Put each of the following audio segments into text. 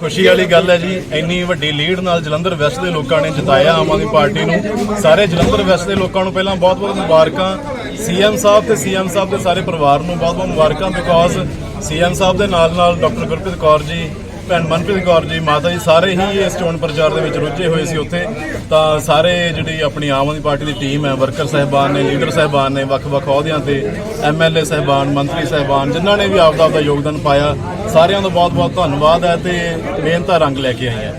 ਖੁਸ਼ੀ ਵਾਲੀ ਗੱਲ ਹੈ ਜੀ, ਇੰਨੀ ਵੱਡੀ ਲੀਡ ਨਾਲ ਜਲੰਧਰ ਵੈਸਟ ਦੇ ਲੋਕਾਂ ਨੇ ਜਿਤਾਇਆ ਆਮ ਆਦਮੀ ਪਾਰਟੀ ਨੂੰ। ਸਾਰੇ ਜਲੰਧਰ ਵੈਸਟ ਦੇ ਲੋਕਾਂ ਨੂੰ ਪਹਿਲਾਂ ਬਹੁਤ-ਬਹੁਤ ਮੁਬਾਰਕਾਂ। ਸੀਐਮ ਸਾਹਿਬ ਤੇ ਸੀਐਮ ਸਾਹਿਬ ਦੇ ਸਾਰੇ ਪਰਿਵਾਰ ਨੂੰ ਬਹੁਤ-ਬਹੁਤ ਮੁਬਾਰਕਾਂ ਬਿਕੋਜ਼ ਸੀਐਮ ਸਾਹਿਬ ਦੇ ਨਾਲ-ਨਾਲ ਡਾਕਟਰ ਗੁਰਪ੍ਰੀਤ ਕੌਰ ਜੀ ਭੈਣ ਮਨਪ੍ਰੀਤ ਕੌਰ ਜੀ ਮਾਤਾ ਜੀ ਸਾਰੇ ਹੀ ਇਸ ਚੋਣ ਪ੍ਰਚਾਰ ਦੇ ਵਿੱਚ ਰੁੱਝੇ ਹੋਏ ਸੀ ਉੱਥੇ। ਤਾਂ ਸਾਰੇ ਜਿਹੜੀ ਆਪਣੀ ਆਮ ਆਦਮੀ ਪਾਰਟੀ ਦੀ ਟੀਮ ਹੈ ਵਰਕਰ ਸਹਿਬਾਨ ਨੇ ਲੀਡਰ ਸਹਿਬਾਨ ਨੇ ਵੱਖ-ਵੱਖ ਅਹੁਦਿਆਂ ਤੇ ਐਮਐਲਏ ਸਹਿਬਾਨ ਮੰਤਰੀ ਸਹਿਬਾਨ ਜਿਨ੍ਹਾਂ ਨੇ ਵੀ ਆਪਦਾ ਆਪਦਾ ਯੋਗਦਾਨ ਪਾਇਆ ਸਾਰਿਆਂ ਦਾ ਬਹੁਤ-ਬਹੁਤ ਧੰਨਵਾਦ ਹੈ ਤੇ ਮਿਹਨਤਾਂ ਰੰਗ ਲੈ ਕੇ ਆਈਆਂ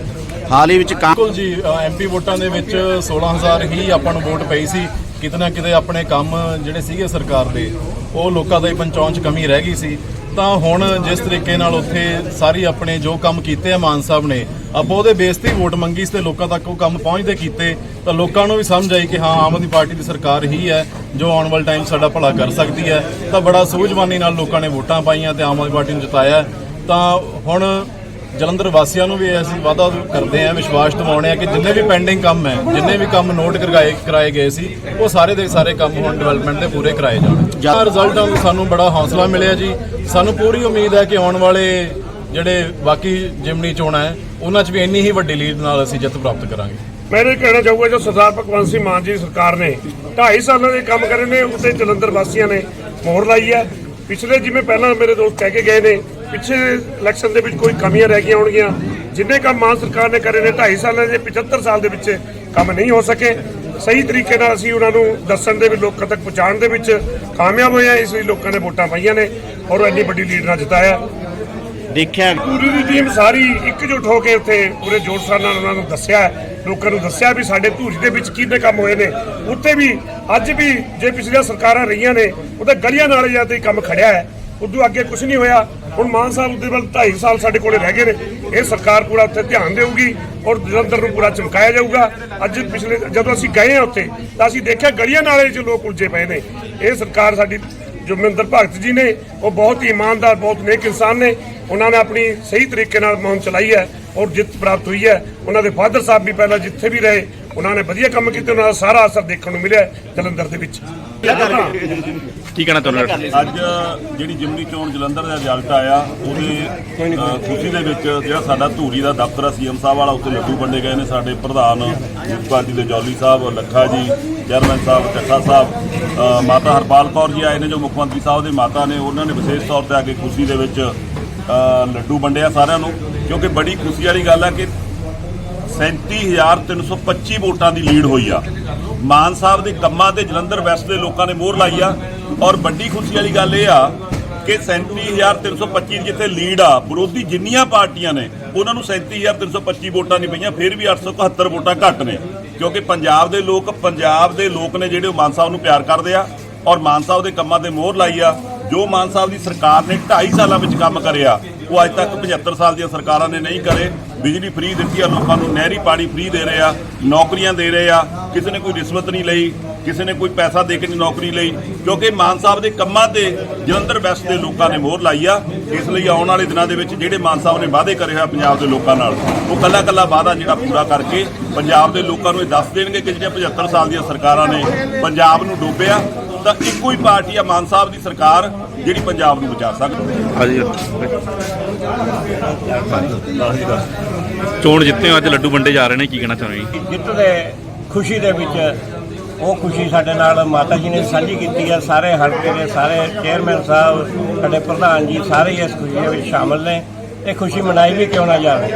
ਹਾਲ ਹੀ ਵਿੱਚ ਬਿਲਕੁਲ ਜੀ ਐਮਪੀ ਵੋਟਾਂ ਦੇ ਵਿੱਚ 16000 ਹੀ ਆਪਾਂ ਨੂੰ ਵੋਟ ਪਈ ਸੀ। ਕਿਤੇ ਨਾ ਕਿਤੇ ਆਪਣੇ ਕੰਮ ਜਿਹੜੇ ਸੀਗੇ ਸਰਕਾਰ ਦੇ ਉਹ ਲੋਕਾਂ ਦੇ ਪਹੁੰਚਾਉਣ 'ਚ ਕਮੀ ਰਹਿ ਗਈ ਸੀ। ਤਾਂ ਹੁਣ ਜਿਸ ਤਰੀਕੇ ਨਾਲ ਉੱਥੇ ਸਾਰੀ ਆਪਣੇ ਜੋ ਕੰਮ ਕੀਤੇ ਆ ਮਾਨ ਸਾਹਿਬ ਨੇ, ਆਪਾਂ ਉਹਦੇ ਬੇਸ ਤੇ ਵੋਟ ਮੰਗੀ ਸੀ ਤੇ ਲੋਕਾਂ ਤੱਕ ਉਹ ਕੰਮ ਪਹੁੰਚਦੇ ਕੀਤੇ, ਤਾਂ ਲੋਕਾਂ ਨੂੰ ਵੀ ਸਮਝ ਆਈ ਕਿ ਹਾਂ, ਆਮ ਆਦਮੀ ਪਾਰਟੀ ਦੀ ਸਰਕਾਰ ਹੀ ਹੈ, ਜੋ ਆਉਣ ਵਾਲੇ ਟਾਈਮ ਸਾਡਾ ਭਲਾ ਕਰ ਸਕਦੀ ਹੈ। ਤਾਂ ਬੜਾ ਸੂਝਵਾਨੀ ਨਾਲ ਲੋਕਾਂ ਨੇ ਵੋਟਾਂ ਪਾਈਆਂ ਤੇ ਆਮ ਆਦਮੀ ਪਾਰਟੀ ਨੂੰ ਜਿਤਾਇਆ। ਤਾਂ ਹੁਣ ਜਲੰਧਰ ਵਾਸੀਆਂ ਨੂੰ ਵੀ ਅਸੀਂ ਵਾਅਦਾ ਕਰਦੇ ਹਾਂ ਵਿਸ਼ਵਾਸ ਦਿਵਾਉਣੇ ਆ ਕਿ ਜਿੰਨੇ ਵੀ ਪੈਂਡਿੰਗ ਕੰਮ ਹੈ ਜਿੰਨੇ ਵੀ ਕੰਮ ਨੋਟ ਕਰਵਾਏ ਕਰਾਏ ਗਏ ਸੀ ਉਹ ਸਾਰੇ ਦੇ ਸਾਰੇ ਕੰਮ ਹੁਣ ਡਿਵੈਲਪਮੈਂਟ ਦੇ ਪੂਰੇ ਕਰਾਏ ਜਾਣਗੇ। ਜਾਂ ਰਿਜ਼ਲਟਾਂ ਨੂੰ ਸਾਨੂੰ ਬੜਾ ਹੌਸਲਾ ਮਿਲਿਆ ਜੀ। ਸਾਨੂੰ ਪੂਰੀ ਉਮੀਦ ਹੈ ਕਿ ਆਉਣ ਵਾਲੇ ਜਿਹੜੇ ਬਾਕੀ ਜਿਮਨੀ ਚੋਣਾਂ ਹੈ ਉਹਨਾਂ 'ਚ ਵੀ ਇੰਨੀ ਹੀ ਵੱਡੀ ਲੀਡ ਨਾਲ ਅਸੀਂ ਜਿੱਤ ਪ੍ਰਾਪਤ ਕਰਾਂਗੇ। ਮੈਂ ਇਹ ਕਹਿਣਾ ਚਾਹੂੰਗਾ ਜੋ ਸਰਦਾਰ ਭਗਵੰਤ ਸਿੰਘ ਮਾਨ ਜੀ ਸਰਕਾਰ ਨੇ 2.5 ਸਾਲਾਂ ਦੇ ਕੰਮ ਕਰੇ ਨੇ ਉੱਤੇ ਜਲੰਧਰ ਵਾਸੀਆਂ ਨੇ ਮੋਹਰ ਲਾਈ ਹੈ। ਪਿਛਲੇ ਜਿਵੇਂ ਪਹਿਲਾਂ ਮੇਰੇ ਦੋਸਤ ਕਹਿ ਕੇ ਗਏ ਨੇ ਪਿੱਛੇ ਇਲੈਕਸ਼ਨ ਦੇ ਵਿੱਚ ਕੋਈ ਕਮੀਆਂ ਰਹਿ ਗਈਆਂ ਹੋਣਗੀਆਂ। ਜਿੰਨੇ ਕੰਮ ਮਾਨ ਸਰਕਾਰ ਨੇ ਕਰੇ ਨੇ 2.5 ਸਾਲਾਂ ਦੇ 75 ਸਾਲ ਦੇ ਵਿੱਚ ਕੰਮ ਨਹੀਂ ਹੋ ਸਕੇ। ਸਹੀ ਤਰੀਕੇ ਨਾਲ ਅਸੀਂ ਉਹਨਾਂ ਨੂੰ ਦੱਸਣ ਦੇ ਵੀ ਲੋਕਾਂ ਤੱਕ ਪਹੁੰਚਾਉਣ ਦੇ ਵਿੱਚ ਕਾਮਯਾਬ ਹੋਏ ਆ ਇਸ ਲਈ ਲੋਕਾਂ ਨੇ ਵੋਟਾਂ ਪਾਈਆਂ ਨੇ ਔਰ ਇੰਨੀ ਵੱਡੀ ਲੀਡ ਨਾਲ ਜਿਤਾਇਆ। ਦੇਖਿਆ ਪੂਰੀ ਦੀ ਟੀਮ ਸਾਰੀ ਇਕਜੁੱਟ ਹੋ ਕੇ ਉੱਥੇ ਪੂਰੇ ਜੋਰ ਸ਼ੋਰ ਨਾਲ ਉਹਨਾਂ ਨੂੰ ਦੱਸਿਆ ਲੋਕਾਂ ਨੂੰ ਦੱਸਿਆ ਵੀ ਸਾਡੇ ਧੂਰੀ ਦੇ ਵਿੱਚ ਕਿਹਦੇ ਕੰਮ ਹੋਏ ਨੇ। ਉੱਥੇ ਵੀ ਅੱਜ ਵੀ ਜੇ ਪਿਛਲੀਆਂ ਸਰਕਾਰਾਂ ਰਹੀਆਂ ਨੇ ਉਹਦੇ ਗਲੀਆਂ ਨਾਲੇ ਜਾਂ ਤੇ ਕੰਮ ਖੜਿਆ ਹੈ। ਉਦੋਂ ਅੱਗੇ ਕੁਝ ਨਹੀਂ ਹੋਇਆ। ਹੁਣ ਮਾਨ ਸਾਹਿਬ ਉਹਦੇ ਵੱਲ 2.5 ਸਾਲ ਸਾਡੇ ਕੋਲੇ ਰਹਿ ਗਏ ਨੇ। ਇਹ ਸਰਕਾਰ ਪੂਰਾ ਉੱਥੇ ਧਿਆਨ ਦੇਊਗੀ ਔਰ ਜਲੰਧਰ ਨੂੰ ਪੂਰਾ ਚਮਕਾਇਆ ਜਾਊਗਾ। ਅੱਜ ਪਿਛਲੇ ਜਦੋਂ ਅਸੀਂ ਗਏ ਹਾਂ ਉੱਥੇ, ਤਾਂ ਅਸੀਂ ਦੇਖਿਆ ਗਲੀਆਂ ਨਾਲੇ 'ਚ ਲੋਕ ਉਲਝੇ ਪਏ ਨੇ। ਇਹ ਸਰਕਾਰ ਸਾਡੀ ਜੋ ਮਹਿੰਦਰ ਭਗਤ ਜੀ ਨੇ, ਉਹ ਬਹੁਤ ਹੀ ਇਮਾਨਦਾਰ, ਬਹੁਤ ਨੇਕ ਇਨਸਾਨ ਨੇ। ਉਹਨਾਂ ਨੇ ਆਪਣੀ ਸਹੀ ਤਰੀਕੇ ਨਾਲ ਮੁਹਿੰਮ ਚਲਾਈ ਹੈ ਔਰ ਜਿੱਤ ਪ੍ਰਾਪਤ ਹੋਈ ਹੈ। ਉਹਨਾਂ ਦੇ ਫਾਦਰ ਸਾਹਿਬ ਵੀ ਪਹਿਲਾਂ ਜਿੱਥੇ ਵੀ ਰਹੇ, ਉਹਨਾਂ ਨੇ ਵਧੀਆ ਕੰਮ ਕੀਤੇ, ਉਹਨਾਂ ਦਾ ਸਾਰਾ ਅਸਰ ਦੇਖਣ ਨੂੰ ਮਿਲਿਆ ਜਲੰਧਰ ਦੇ ਵਿੱਚ। ਕੀ ਕਹਿਣਾ ਚਾਹੁੰਦੇ ਅੱਜ ਜਿਹੜੀ ਜਿਮਨੀ ਚੋਣ ਜਲੰਧਰ ਦਾ ਰਿਜ਼ਲਟ ਆਇਆ ਉਹਦੇ ਖੁਸ਼ੀ ਦੇ ਵਿੱਚ ਜਿਹੜਾ ਸਾਡਾ ਧੂਰੀ ਦਾ ਦਫ਼ਤਰ ਆ ਸੀਐਮ ਸਾਹਿਬ ਵਾਲਾ ਉੱਥੇ ਲੱਡੂ ਵੰਡੇ ਗਏ ਨੇ ਸਾਡੇ ਪ੍ਰਧਾਨ ਪਾਰਟੀ ਦੇ ਜੌਲੀ ਸਾਹਿਬ ਲੱਖਾ ਜੀ ਚੇਅਰਮੈਨ ਸਾਹਿਬ ਚੱਕਾ ਸਾਹਿਬ ਮਾਤਾ ਹਰਪਾਲ ਕੌਰ ਜੀ ਆਏ ਨੇ ਜੋ ਮੁੱਖ ਮੰਤਰੀ ਸਾਹਿਬ ਦੇ ਮਾਤਾ ਨੇ ਉਹਨਾਂ ਨੇ ਵਿਸ਼ੇਸ਼ ਤੌਰ ਤੇ ਆ ਕੇ ਖੁਸ਼ੀ ਦੇ ਵਿੱਚ ਲੱਡੂ ਵੰਡਿਆ ਸਾਰਿਆਂ ਨੂੰ ਕਿਉਂਕਿ ਬੜੀ ਖੁਸ਼ੀ ਵਾਲੀ ਗੱਲ ਆ ਕਿ 37325 ਵੋਟਾਂ ਦੀ ਲੀਡ ਹੋਈ ਆ। ਮਾਨ ਸਾਹਿਬ ਦੇ ਕੰਮਾਂ ਤੇ ਜਲੰਧਰ ਵੈਸਟ ਦੇ ਲੋਕਾਂ ਨੇ ਮੋਹਰ ਲਾਈ ਆ। ਔਰ ਵੱਡੀ ਖੁਸ਼ੀ ਵਾਲੀ ਗੱਲ ਇਹ ਆ ਕਿ 37325 ਜਿੱਥੇ ਲੀਡ ਆ, ਵਿਰੋਧੀ ਜਿੰਨੀਆਂ ਪਾਰਟੀਆਂ ਨੇ, ਉਹਨਾਂ ਨੂੰ 37325 ਵੋਟਾਂ ਨਹੀਂ ਪਈਆਂ, ਫਿਰ ਵੀ 871 ਵੋਟਾਂ ਘੱਟ ਨੇ। ਕਿਉਂਕਿ ਪੰਜਾਬ ਦੇ ਲੋਕ, ਪੰਜਾਬ ਦੇ ਲੋਕ ਨੇ ਜਿਹੜੇ ਉਹ ਮਾਨ ਸਾਹਿਬ ਨੂੰ ਪਿਆਰ ਕਰਦੇ ਆ ਔਰ ਮਾਨ ਸਾਹਿਬ ਦੇ ਕੰਮਾਂ ਤੇ ਮੋਹਰ ਲਾਈ ਆ। ਜੋ ਮਾਨ ਸਾਹਿਬ ਦੀ ਸਰਕਾਰ ਨੇ 2.5 ਸਾਲਾਂ ਵਿੱਚ ਕੰਮ ਕਰਿਆ, ਉਹ ਅੱਜ ਤੱਕ 75 ਸਾਲ ਦੀਆਂ ਸਰਕਾਰਾਂ ਨੇ ਨਹੀਂ ਕਰੇ। ਬਿਜਲੀ ਫ੍ਰੀ ਦਿੱਤੀ ਆ, ਲੋਕਾਂ ਨੂੰ ਨਹਿਰੀ ਪਾਣੀ ਫ੍ਰੀ ਦੇ ਰਹੇ ਆ, ਨੌਕਰੀਆਂ ਦੇ ਰਹੇ ਆ, ਕਿਸੇ ਨੇ ਕੋਈ ਰਿਸ਼ਵਤ ਨਹੀਂ ਲਈ, ਕਿਸੇ ਨੇ ਕੋਈ ਪੈਸਾ ਦੇ ਕੇ ਨਹੀਂ ਨੌਕਰੀ ਲਈ, ਕਿਉਂਕਿ ਮਾਨ ਸਾਹਿਬ ਦੇ ਕੰਮਾਂ ਤੇ ਜਲੰਧਰ ਵੈਸਟ ਦੇ ਲੋਕਾਂ ਨੇ ਮੋਹਰ ਲਾਈ ਆ, ਇਸ ਲਈ ਆਉਣ ਵਾਲੇ ਦਿਨਾਂ ਦੇ ਵਿੱਚ ਜਿਹੜੇ ਮਾਨ ਸਾਹਿਬ ਨੇ ਵਾਅਦੇ ਕਰੇ ਹੋਏ ਆ ਪੰਜਾਬ ਦੇ ਲੋਕਾਂ ਨਾਲ, ਉਹ ਕੱਲਾ ਕੱਲਾ ਵਾਅਦਾ ਜਿਹੜਾ ਪੂਰਾ ਕਰਕੇ ਪੰਜਾਬ ਦੇ ਲੋਕਾਂ ਨੂੰ ਇਹ ਦੱਸ ਦੇਣਗੇ ਕਿ ਜਿਹੜੀਆਂ 75 ਸਾਲ ਦੀਆਂ ਸਰਕਾਰਾਂ ਨੇ ਪੰਜਾਬ ਨੂੰ ਡੋਬਿਆ, ਤਾਂ ਇੱਕੋ ਹੀ ਪਾਰਟੀ ਆ ਮਾਨ ਸਾਹਿਬ ਦੀ ਸਰਕਾਰ, ਜਿਹੜੀ ਪੰਜਾਬ ਨੂੰ ਬਚਾ ਸਕਦੀ ਹੈ। ਹਾਂਜੀ। ਚੋਣ ਜਿੱਤੇ ਹੋ, ਅੱਜ ਲੱਡੂ ਵੰਡੇ ਜਾ ਰਹੇ ਨੇ, ਕੀ ਕਹਿਣਾ ਚਾਹੁੰਦੇ ਜੀ ਜਿੱਤ ਦੇ ਖੁਸ਼ੀ ਦੇ ਵਿੱਚ ਉਹ ਖੁਸ਼ੀ ਸਾਡੇ ਨਾਲ ਮਾਤਾ ਜੀ ਨੇ ਸਾਂਝੀ ਕੀਤੀ ਹੈ ਸਾਰੇ ਹਲਕੇ ਦੇ ਸਾਰੇ ਚੇਅਰਮੈਨ ਸਾਹਿਬ, ਸਾਡੇ ਪ੍ਰਧਾਨ ਜੀ ਸਾਰੇ ਇਸ ਖੁਸ਼ੀ ਦੇ ਵਿੱਚ ਸ਼ਾਮਲ ਨੇ ਇਹ ਖੁਸ਼ੀ ਮਨਾਈ ਵੀ ਕਿਉਂ ਨਾ ਜਾਵੇ।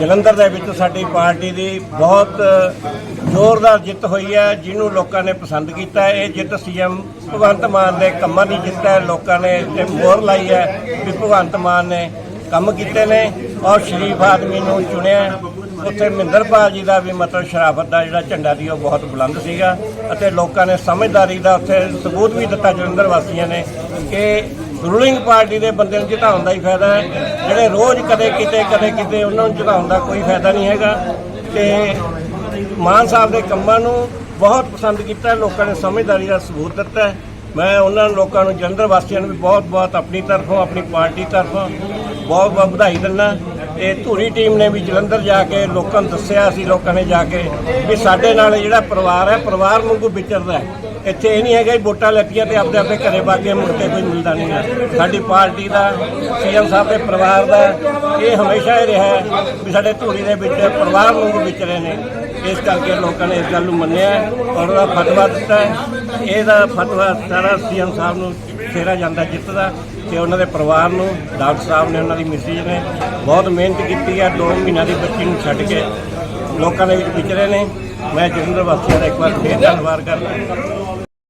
ਜਲੰਧਰ ਦੇ ਵਿੱਚ ਸਾਡੀ ਪਾਰਟੀ ਦੀ ਬਹੁਤ ਜ਼ੋਰਦਾਰ ਜਿੱਤ ਹੋਈ ਹੈ ਜਿਹਨੂੰ ਲੋਕਾਂ ਨੇ ਪਸੰਦ ਕੀਤਾ। ਇਹ ਜਿੱਤ ਸੀਐਮ ਭਗਵੰਤ ਮਾਨ ਦੇ ਕੰਮਾਂ ਦੀ ਜਿੱਤ ਹੈ। ਲੋਕਾਂ ਨੇ ਤੇ ਮੋਹਰ ਲਾਈ ਹੈ ਵੀ ਭਗਵੰਤ ਮਾਨ ਨੇ ਕੰਮ ਕੀਤੇ ਨੇ। ਔਰ ਸ਼ਰੀਫ ਆਦਮੀ ਨੂੰ ਚੁਣਿਆ। ਉੱਥੇ ਮਹਿੰਦਰਪਾਲ ਜੀ ਦਾ ਵੀ ਮਤਲਬ ਸ਼ਰਾਫਤ ਦਾ ਜਿਹੜਾ ਝੰਡਾ ਸੀ, ਉਹ ਬਹੁਤ ਬੁਲੰਦ ਸੀਗਾ। ਅਤੇ ਲੋਕਾਂ ਨੇ ਸਮਝਦਾਰੀ ਦਾ ਉੱਥੇ ਸਬੂਤ ਵੀ ਦਿੱਤਾ ਜਲੰਧਰ ਵਾਸੀਆਂ ਨੇ ਕਿ ਰੂਲਿੰਗ ਪਾਰਟੀ ਦੇ ਬੰਦੇ ਨੂੰ ਜਿਤਾਉਣ ਦਾ ਹੀ ਫਾਇਦਾ ਹੈ। ਜਿਹੜੇ ਰੋਜ਼ ਕਦੇ ਕਿਤੇ ਕਦੇ ਕਿਤੇ ਉਹਨਾਂ ਨੂੰ ਜਿਤਾਉਣ ਦਾ ਕੋਈ ਫਾਇਦਾ ਨਹੀਂ ਹੈਗਾ। ਤੇ ਮਾਨ ਸਾਹਿਬ ਦੇ ਕੰਮਾਂ ਨੂੰ ਬਹੁਤ ਪਸੰਦ ਕੀਤਾ ਲੋਕਾਂ ਨੇ ਸਮਝਦਾਰੀ ਦਾ ਸਬੂਤ ਦਿੱਤਾ ਹੈ। ਮੈਂ ਉਹਨਾਂ ਲੋਕਾਂ ਨੂੰ ਜਲੰਧਰ ਵਾਸੀਆਂ ਨੂੰ ਵੀ ਬਹੁਤ-ਬਹੁਤ ਆਪਣੀ ਤਰਫੋਂ, ਆਪਣੀ ਪਾਰਟੀ ਤਰਫੋਂ ਬਹੁਤ-ਬਹੁਤ ਵਧਾਈ ਦਿੰਦਾ। ਇਹ ਧੂਰੀ ਟੀਮ ਨੇ ਵੀ ਜਲੰਧਰ ਜਾ ਕੇ ਲੋਕਾਂ ਨੂੰ ਦੱਸਿਆ ਸੀ, ਲੋਕਾਂ ਨੇ ਜਾ ਕੇ ਵੀ ਸਾਡੇ ਨਾਲ ਜਿਹੜਾ ਪਰਿਵਾਰ ਹੈ, ਪਰਿਵਾਰ ਵਾਂਗੂ ਵਿਚਰਦਾ ਹੈ। ਇੱਥੇ ਇਹ ਨਹੀਂ ਹੈਗਾ ਕਿ ਵੋਟਾਂ ਲੈਤੀਆਂ ਤੇ ਆਪਣੇ ਆਪਦੇ ਘਰੇ ਬਾਗੇ ਮੁੜ ਕੇ ਕੋਈ ਮਿਲਦਾ ਨਹੀਂ ਹੈ। ਸਾਡੀ ਪਾਰਟੀ ਦਾ, ਸੀਐਮ ਸਾਹਿਬ ਦੇ ਪਰਿਵਾਰ ਦਾ, ਇਹ ਹਮੇਸ਼ਾ ਹੀ ਰਿਹਾ ਹੈ ਵੀ ਸਾਡੇ ਧੂਰੀ ਦੇ ਵਿੱਚ ਪਰਿਵਾਰ ਵਾਂਗੂ ਵਿਚਰੇ ਨੇ। ਇਸ ਕਰਕੇ ਲੋਕਾਂ ਨੇ ਇਸ ਗੱਲ ਨੂੰ ਮੰਨਿਆ ਔਰ ਉਹਦਾ ਫਤਵਾ ਦਿੱਤਾ ਇਹਦਾ ਫਤਵਾ ਸਾਰਾ ਸੀਐਮ ਸਾਹਿਬ ਨੂੰ ਫੇਰਾ ਜਾਂਦਾ ਜਿੱਤਦਾ ਤੇ ਉਹਨਾਂ ਦੇ ਪਰਿਵਾਰ ਨੂੰ, ਡਾਕਟਰ ਸਾਹਿਬ ਨੇ ਉਹਨਾਂ ਦੀ ਮਿਸਿਜ ਨੇ ਬਹੁਤ ਮਿਹਨਤ ਕੀਤੀ ਹੈ 2 ਮਹੀਨਿਆਂ ਦੀ ਬੱਚੀ ਨੂੰ ਛੱਡ ਕੇ ਲੋਕਾਂ ਦੇ ਵਿੱਚ ਵਿਚਰੇ ਨੇ। ਮੈਂ ਜਗਿੰਦਰ ਵਾਸੀਆਂ ਦਾ ਇੱਕ ਵਾਰ ਫੇਰ ਧੰਨਵਾਦ ਕਰਦਾ।